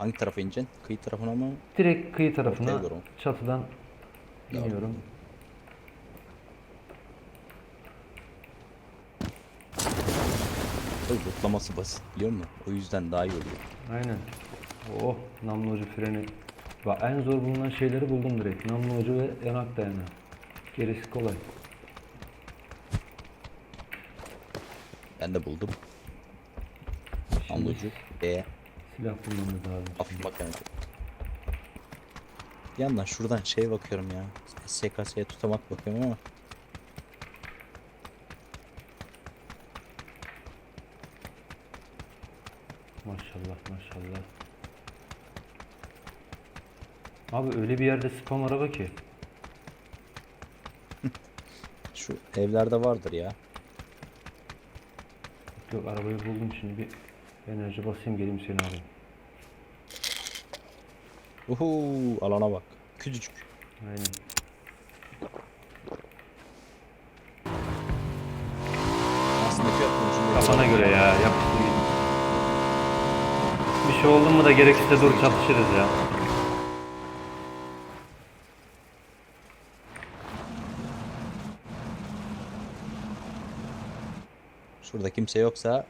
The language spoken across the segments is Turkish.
Hangi tarafa ineceksin? Kıyı tarafına mı? Direkt kıyı tarafına Ortaya doğru mu? çatıdan iniyorum. Tabii lootlaması basit biliyor musun? O yüzden daha iyi oluyor. Aynen. Oh namlu ucu freni. Bak en zor bulunan şeyleri buldum direkt. Namlu ucu ve yanak dayanağı. Gerisi kolay. Ben de buldum. Şimdi Anlıcı. E. silah bulmamız lazım. Hafif makinesi. Bir yandan şuradan şey bakıyorum ya. SKS'ye tutamak bakıyorum ama. Maşallah maşallah. Abi öyle bir yerde spam araba ki. Şu evlerde vardır ya. Yok arabayı buldum şimdi bir enerji basayım geleyim seni alayım. Uhu alana bak. Küçücük. Aynen. Aslında fiyat ucunda. Kafana göre ya yapıştır. Bir şey oldu mu da gerekirse dur çatışırız ya. Şurada kimse yoksa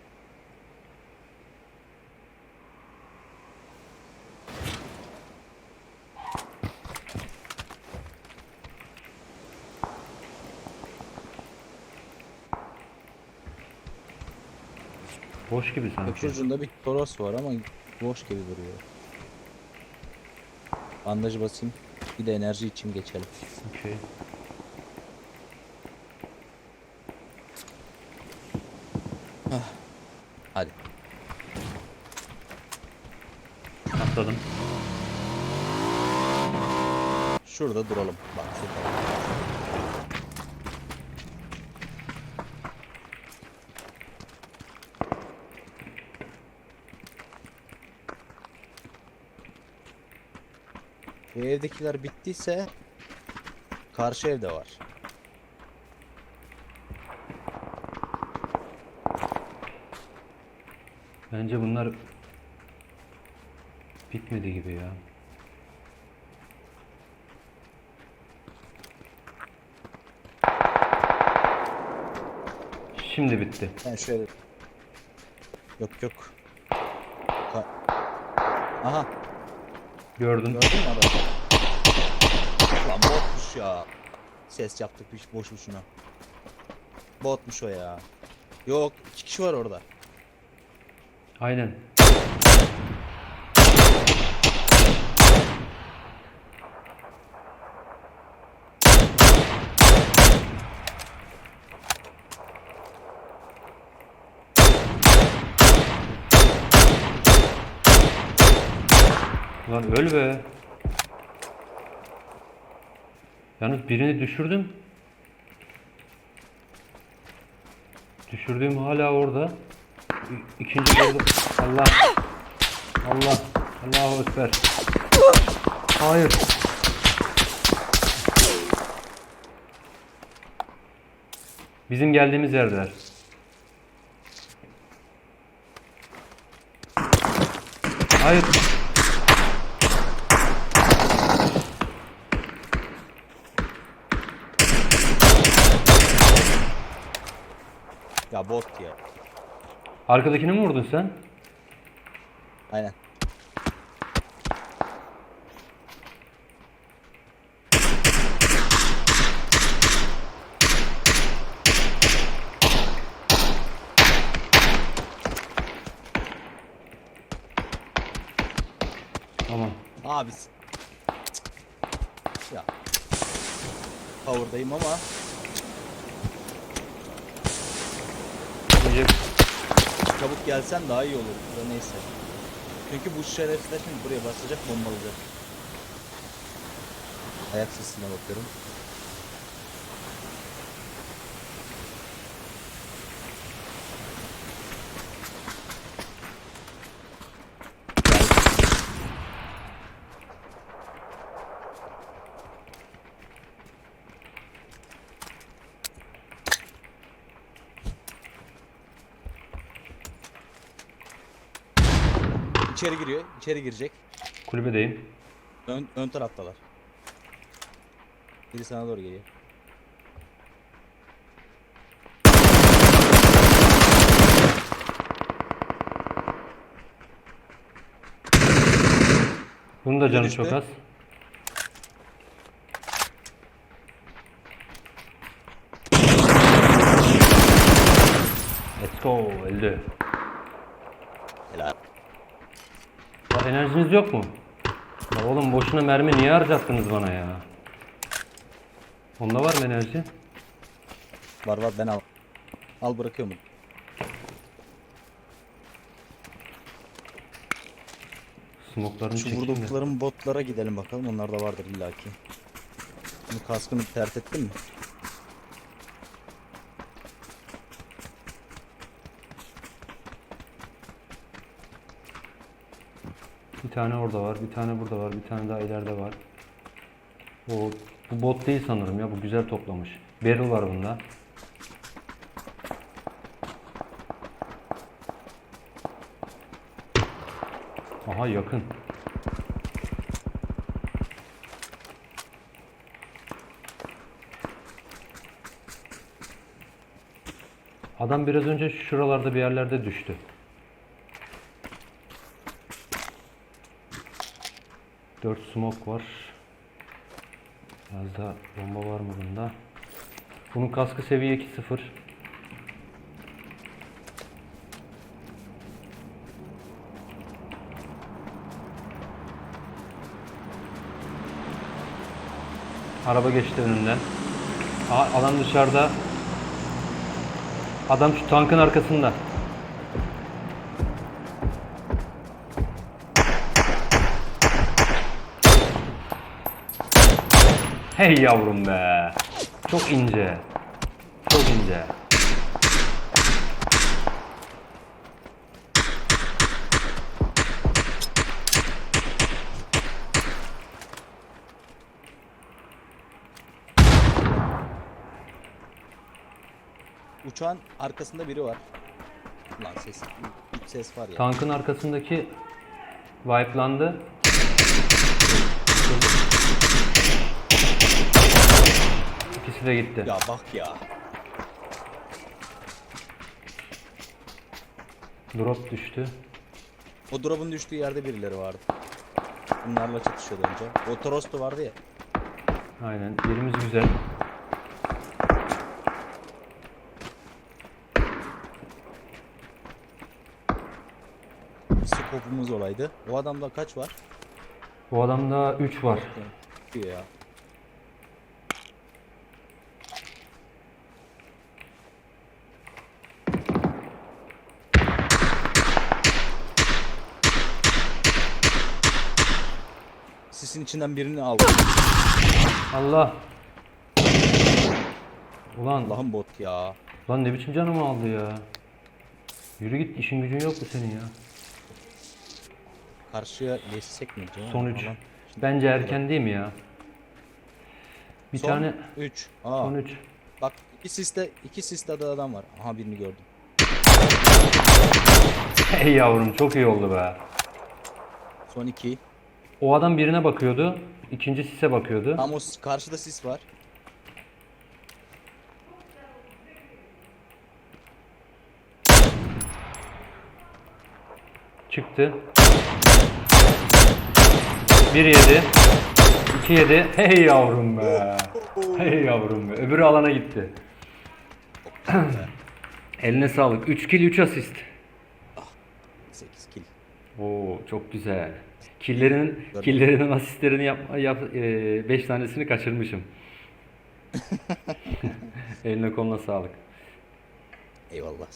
Boş gibi sanki. Ucunda bir Toros var ama boş gibi duruyor. Bandajı basayım. Bir de enerji için geçelim. Okey. Hadi. Atladım. Şurada duralım. Bak şurada. Bu evdekiler bittiyse karşı evde var. Bence bunlar bitmedi gibi ya. Şimdi bitti. Ben şöyle Yok yok. Aha Gördün. gördün mü adamı? Lan botmuş ya. Ses yaptık bir boş boşuna. Botmuş o ya. Yok iki kişi var orada. Aynen. Lan öl be. Yalnız birini düşürdüm. Düşürdüğüm hala orada. İkinci gördüm. Allah. Allah. Allahu Ekber. Hayır. Bizim geldiğimiz yerdeler. Hayır. Bot ya. Arkadakini mi vurdun sen? Aynen. Tamam. Abi. Ya. Power'dayım ama Önce çabuk gelsen daha iyi olur. Da neyse. Çünkü bu şerefsizler şimdi buraya basacak bombalayacak. Ayak sesine bakıyorum. İçeri giriyor. içeri girecek. Kulübedeyim. Ön, ön taraftalar. Biri sana doğru geliyor. Bunun da canı Düştü. çok az. Let's go. Öldü. Helal. Enerjiniz yok mu? Ya oğlum boşuna mermi niye harcattınız bana ya? Onda var mı enerji? Var var ben al. Al bırakıyorum. Smoklarını Şu çekeyim de. vurduklarım botlara gidelim bakalım. Onlar da vardır illaki. Bunu kaskını tert ettin mi? Bir tane orada var, bir tane burada var, bir tane daha ileride var. O bu bot değil sanırım ya, bu güzel toplamış. Barrel var bunda. Aha yakın. Adam biraz önce şuralarda bir yerlerde düştü. Dört smoke var. Biraz da bomba var mı bunda? Bunun kaskı seviye 2-0. Araba geçti önünden. Adam dışarıda. Adam şu tankın arkasında. Hey yavrum be. Çok ince. Çok ince. Uçağın arkasında biri var. Lan ses, bir ses var ya. Tankın arkasındaki wipelandı. İkisi de gitti. Ya bak ya. Drop düştü. O drop'un düştüğü yerde birileri vardı. Bunlarla çatışıyordu önce. O Trosto vardı ya. Aynen. Yerimiz güzel. Skopumuz olaydı. O adamda kaç var? Bu adamda 3 var. Diyor ya. Sisin içinden birini aldı. Allah. Ulan, Allah'ım bot ya. lan ne biçim canımı aldı ya. Yürü git işin gücün yok mu senin ya? Karşıya geçsek mi? canım? Son 3. Aman. Bence erken değil mi ya? Bir Son tane 3. Aa, son 3. bak iki siste iki siste de adam var. Aha birini gördüm. Hey yavrum çok iyi oldu be. Son 2. O adam birine bakıyordu. ikinci sise bakıyordu. Tam o s- karşıda sis var. Çıktı. Bir yedi. iki yedi. Hey yavrum be. Hey yavrum be. Öbürü alana gitti. Eline sağlık. 3 kill 3 asist. 8 kill. Oo çok güzel. Killerinin killerinin asistlerini yapma yap 5 tanesini kaçırmışım. Eline koluna sağlık. Eyvallah.